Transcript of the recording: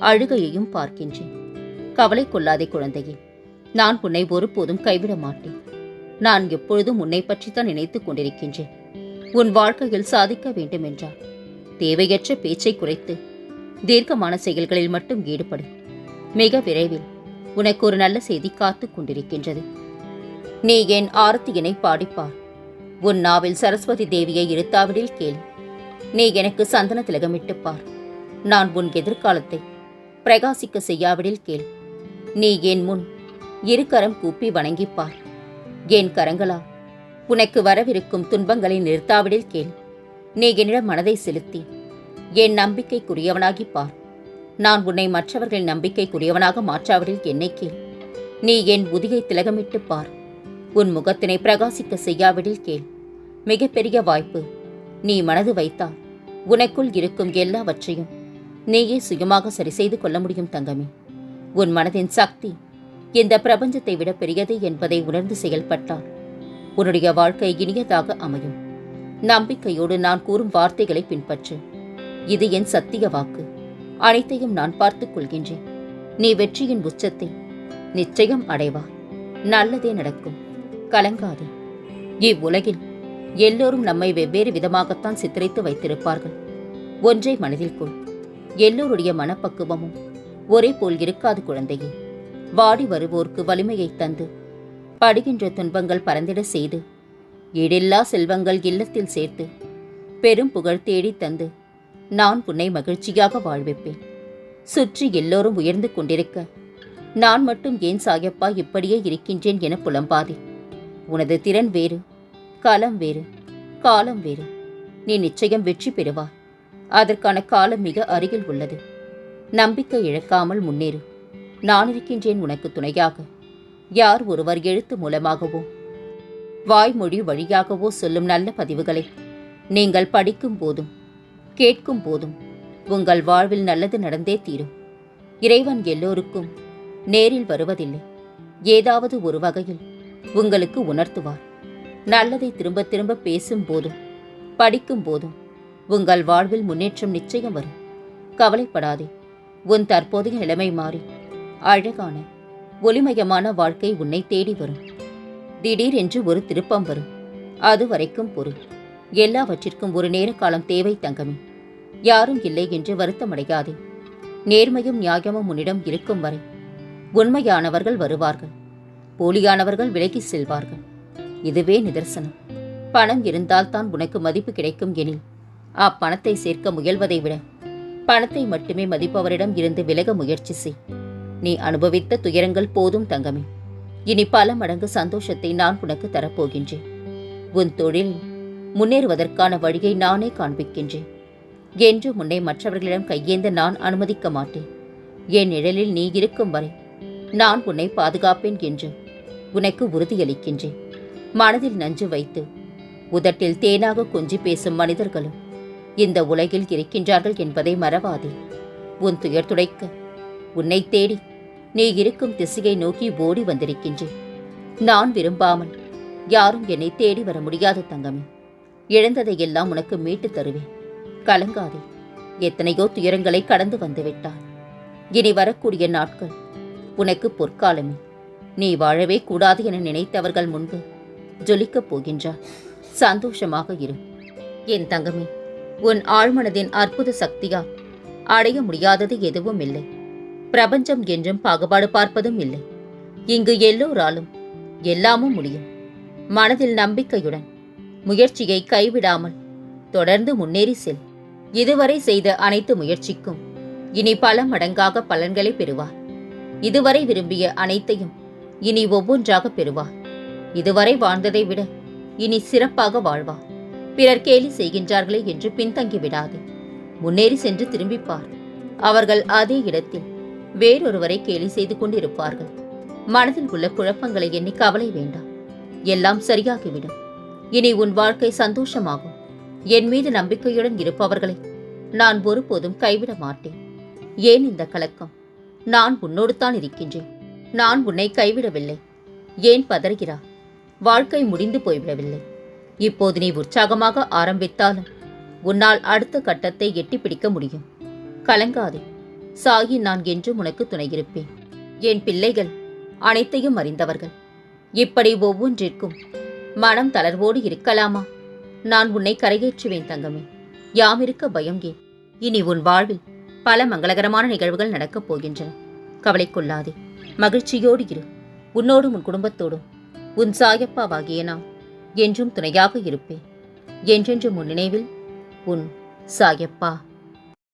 அழுகையையும் பார்க்கின்றேன். கவலை கொள்ளாதே குழந்தையே நான் உன்னை ஒருபோதும் கைவிட மாட்டேன். நான் எப்பொழுதும் உன்னை பற்றித்தான் நினைத்துக் கொண்டிருக்கின்றேன். உன் வாழ்க்கையில் சாதிக்க வேண்டும் என்றால் தேவையற்ற பேச்சை குறைத்து தீர்க்கமான செயல்களில் மட்டும் ஈடுபடு. மிக விரைவில் உனக்கு ஒரு நல்ல செய்தி காத்துக் கொண்டிருக்கின்றது. நீ என் ஆரத்தியனை பாடிப்பார். உன் நாவில் சரஸ்வதி தேவியை இருத்தாவிடில் கேள். நீ எனக்கு சந்தன திலகமிட்டுப்பார் நான் உன் எதிர்காலத்தை பிரகாசிக்க செய்யாவிடில் கேள். நீ என் முன் இரு கரம் கூப்பி வணங்கிப்பார். என் கரங்களா உனக்கு வரவிருக்கும் துன்பங்களை நிறுத்தாவிடில் கேள். நீ என்னிடம் மனதை செலுத்தி என் நம்பிக்கைக்குரியவனாகி பார். நான் உன்னை மற்றவர்களின் நம்பிக்கைக்குரியவனாக மாற்றாவிடில் என்னை கேள். நீ என் உதியை திலகமிட்டு பார். உன் முகத்தினை பிரகாசிக்க செய்யாவிடில் கேள். மிகப்பெரிய வாய்ப்பு நீ மனது வைத்தால் உனக்குள் இருக்கும் எல்லாவற்றையும் நீயே சுயமாக சரி செய்து கொள்ள முடியும் தங்கமே. உன் மனதின் சக்தி இந்த பிரபஞ்சத்தை விட பெரியது என்பதை உணர்ந்து செயல்பட்டால் உன்னுடைய வாழ்க்கை இனியதாக அமையும். நம்பிக்கையோடு நான் கூறும் வார்த்தைகளை பின்பற்று. இது என் சத்திய வாக்கு. அனைத்தையும் நான் பார்த்துக் கொள்கின்றேன். நீ வெற்றியின் உச்சத்தை நிச்சயம் அடைவா. நல்லதே நடக்கும். கலங்காதே. இவ்வுலகில் எல்லோரும் நம்மை வெவ்வேறு விதமாகத்தான் சித்தரித்து வைத்திருப்பார்கள். ஒன்றை மனதில் கொள். எல்லோருடைய மனப்பக்குவமும் ஒரே போல் இருக்காது குழந்தையே. வாடி வருவோர்க்கு வலிமையை தந்து படுகின்ற துன்பங்கள் பறந்திட செய்து ஈடில்லா செல்வங்கள் இல்லத்தில் சேர்த்து பெரும் புகழ் தேடித் தந்து நான் உன்னை மகிழ்ச்சியாக வாழ்விப்பேன். சுற்றி எல்லோரும் உயர்ந்து கொண்டிருக்க நான் மட்டும் ஏன் சாயப்பா இப்படியே இருக்கின்றேன் என புலம்பாதே. உனது திறன் வேறு களம் வேறு காலம் வேறு. நீ நிச்சயம் வெற்றி பெறுவாய். அதற்கான காலம் மிக அருகில் உள்ளது. நம்பிக்கை இழக்காமல் முன்னேறு. நான் இருக்கின்றேன் உனக்கு துணையாக. யார் ஒருவர் எழுத்து மூலமாகவோ வாய்மொழி வழியாகவோ சொல்லும் நல்ல பதிவுகளை. நீங்கள் படிக்கும் போதும் கேட்கும் போதும் உங்கள் வாழ்வில் நல்லது நடந்தே தீரும். இறைவன் எல்லோருக்கும் நேரில் வருவதில்லை. ஏதாவது ஒரு வகையில் உங்களுக்கு உணர்த்துவார். நல்லதை திரும்ப திரும்ப பேசும் போதும் படிக்கும் போதும் உங்கள் வாழ்வில் முன்னேற்றம் நிச்சயம் வரும். கவலைப்படாதே. உன் தற்போதைய நிலைமை மாறி. அழகான ஒளிமயமான வாழ்க்கை உன்னை தேடி வரும். திடீரென்று ஒரு திருப்பம் வரும். அது வரைக்கும் பொருள் எல்லாவற்றிற்கும் ஒரு நேர காலம் தேவை தங்கமே. யாரும் இல்லை என்று வருத்தமடையாதே. நேர்மையும் நியாயமும் உன்னிடம் இருக்கும் வரை உண்மையானவர்கள் வருவார்கள். போலியானவர்கள் விலகி செல்வார்கள். இதுவே நிதர்சனம். பணம் இருந்தால்தான் உனக்கு மதிப்பு கிடைக்கும் எனில் அப்பணத்தை சேர்க்க முயல்வதை விட பணத்தை மட்டுமே மதிப்பவரிடம் இருந்து விலக முயற்சி செய். நீ அனுபவித்த துயரங்கள் போதும் தங்கமே. இனி பல மடங்கு சந்தோஷத்தை நான் உனக்கு தரப்போகின்றேன். உன் தொழில் முன்னேறுவதற்கான வழியை நானே காண்பிக்கின்றேன். என்று முன்னே மற்றவர்களிடம் கையேந்த நான் அனுமதிக்க மாட்டேன். என் நிழலில் நீ இருக்கும் வரை நான் உன்னை பாதுகாப்பேன் என்று உனக்கு உறுதியளிக்கின்றேன். மனதில் நஞ்சு வைத்து உதட்டில் தேனாக கொஞ்சி பேசும் மனிதர்களும் இந்த உலகில் இருக்கின்றார்கள் என்பதை மறவாதே. உன் துயர் துடைக்க உன்னை தேடி நீ இருக்கும் திசையை நோக்கி ஓடி வந்திருக்கின்றேன். நான் விரும்பாமல் யாரும் என்னை தேடி வர முடியாது தங்கமே. இழந்ததையெல்லாம் உனக்கு மீட்டுத் தருவேன். கலங்காதே. எத்தனையோ துயரங்களை கடந்து வந்துவிட்டார் இனி வரக்கூடிய நாட்கள் உனக்கு பொற்காலமே. நீ வாழவே கூடாது என நினைத்தவர்கள் முன்பு ஜொலிக்கப் போகின்றார் சந்தோஷமாக இரு. என் தங்கமே உன் ஆழ்மனதின் அற்புத சக்தியால் அடைய முடியாதது எதுவும் இல்லை. பிரபஞ்சம் என்றும் பாகுபாடு பார்ப்பதும் இல்லை. இங்கு எல்லோராலும் எல்லாமும் முடியும். மனதில் நம்பிக்கையுடன் முயற்சியை கைவிடாமல் தொடர்ந்து முன்னேறி செல். இதுவரை செய்த அனைத்து முயற்சிக்கும் இனி பல மடங்காக பலன்களை பெறுவார். இதுவரை விரும்பிய அனைத்தையும் இனி ஒவ்வொன்றாக பெறுவார். இதுவரை வாழ்ந்ததை விட இனி சிறப்பாக வாழ்வார். பிறர் கேலி செய்கின்றார்களே என்று பின்தங்கி விடாதே. முன்னேறி சென்று திரும்பிப்பார். அவர்கள் அதே இடத்தில் வேறொருவரை கேலி செய்து கொண்டிருப்பார்கள். மனதில் உள்ள குழப்பங்களை எண்ணி கவலை வேண்டாம். எல்லாம் சரியாகிவிடும். இனி உன் வாழ்க்கை சந்தோஷமாகும். என் மீது நம்பிக்கையுடன் இருப்பவர்களை நான் ஒருபோதும் கைவிட மாட்டேன். ஏன் இந்த கலக்கம்? நான் உன்னோடு தான் இருக்கின்றேன். நான் உன்னை கைவிடவில்லை. ஏன் பதறுகிறா வாழ்க்கை முடிந்து போய்விடவில்லை. இப்போது நீ உற்சாகமாக ஆரம்பித்தாலும் உன்னால் அடுத்த கட்டத்தை எட்டிப்பிடிக்க முடியும். கலங்காதே. சாகி நான் என்றும் உனக்கு துணையிருப்பேன். என் பிள்ளைகள் அனைத்தையும் அறிந்தவர்கள். இப்படி ஒவ்வொன்றிற்கும் மனம் தளர்வோடு இருக்கலாமா? நான் உன்னை கரையேற்றுவேன் தங்கமே. யாமிருக்க பயம் ஏன்? இனி உன் வாழ்வில் பல மங்களகரமான நிகழ்வுகள் நடக்கப் போகின்றன. கவலைக்கொள்ளாதே மகிழ்ச்சியோடு இரு. உன்னோடும் உன் குடும்பத்தோடும். உன் சாயப்பாவாகிய நான் என்றும் துணையாக இருப்பேன். என்றென்றும் உன் நினைவில் உன் சாயப்பா.